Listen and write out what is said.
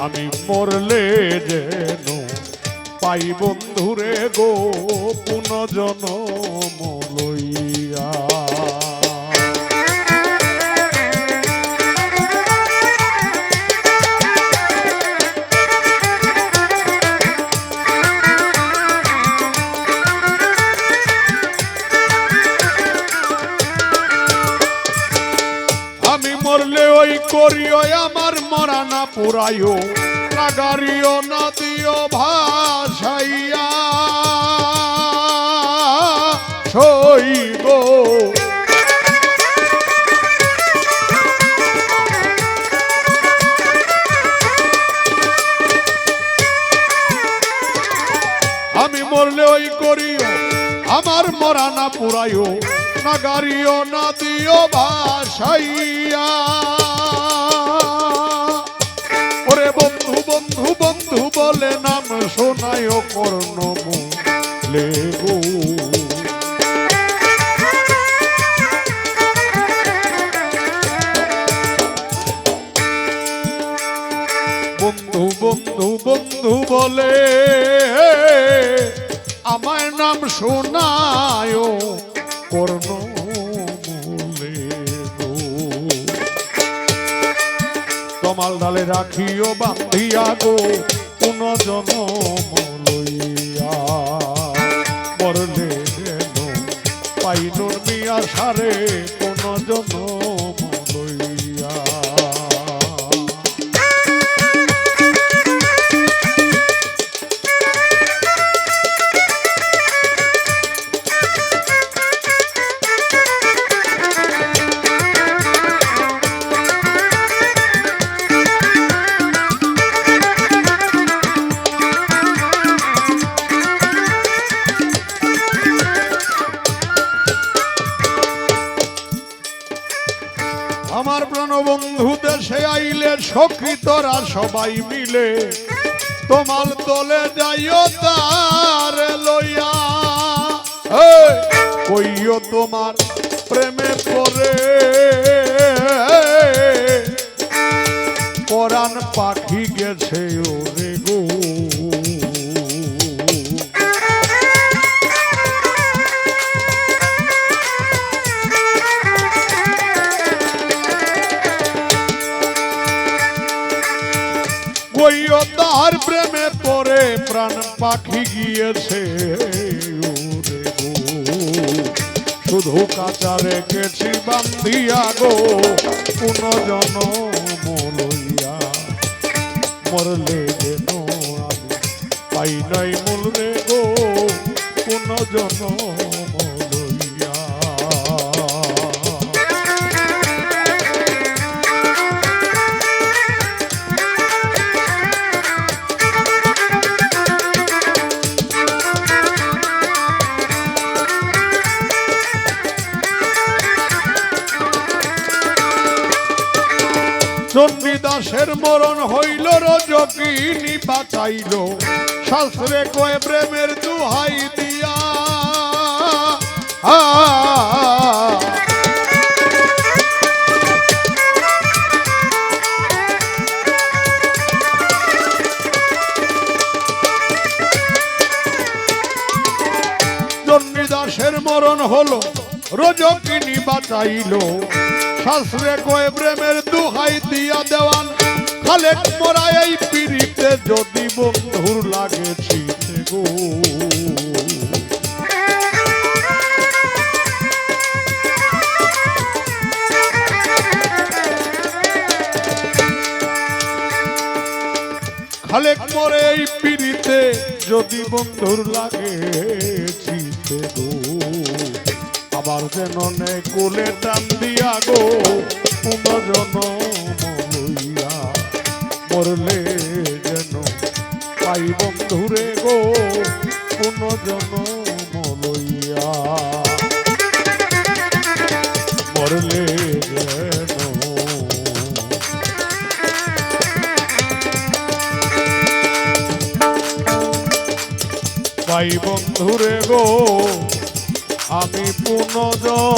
আমি মরলে যেন পাই বন্ধুরে গো পুনজন লইয়া মরলে ওই করিও, আমার মরা না পুরাইও। নাগারিও না দিও ভাসাইয়া সই আমি মরলে ওই করিও, আমার মরা না পুরাইও। না গাড়িও না দিও ওরে বন্ধু বন্ধু বন্ধু বলে নাম শোনায় কর্ণ লেগো বন্ধু বন্ধু বন্ধু বলে আমার নাম শোনায় কর্ণ মূলে। তমাল ডালে রাখিও বান্ধিয়া গো কোন জনম লইয়া মরলে পাইল মিয়া সারে কোন জনম আমার প্রাণবন্ধু দেশে আইলে সখী তোরা সবাই মিলে তোমার দলে যাইও তার লইয়া। তোমার প্রেমে পরে পরাণ পাখি গেছে ওরে গো। কইও তার প্রেমে পরে প্রাণ পাখি গিয়েছে। শুধু কাঁচা রেখেছি বান্ধিয়া গো পুনজন লইয়া মরলে যেন পাই নাই মূল রে গো পুনজন চণ্ডীদাসের মরণ হইল রজকিনী বাঁচাইল। শাস্ত্রে কয়ে প্রেমের দুহাই দিয়া। আ, চণ্ডীদাসের মরণ হলো রজকিনী বাঁচাইল। শাস্ত্রে কয়ে, প্রেমের দুহাই দিয়া দেওয়ান। খালেক মোরা এই পিড়িতে যদি বন্ধুর লাগে গো। খালেক মোরে এই পিড়িতে যদি বন্ধুর লাগে গো। আবার যেন কোলে টান দিয়া গো পুনর্জন লইয়া মরলে যেন। পাই বন্ধুরে গো পুনর্জন লইয়া মরলে যেন। পাই বন্ধুরে গো আমি পুনজন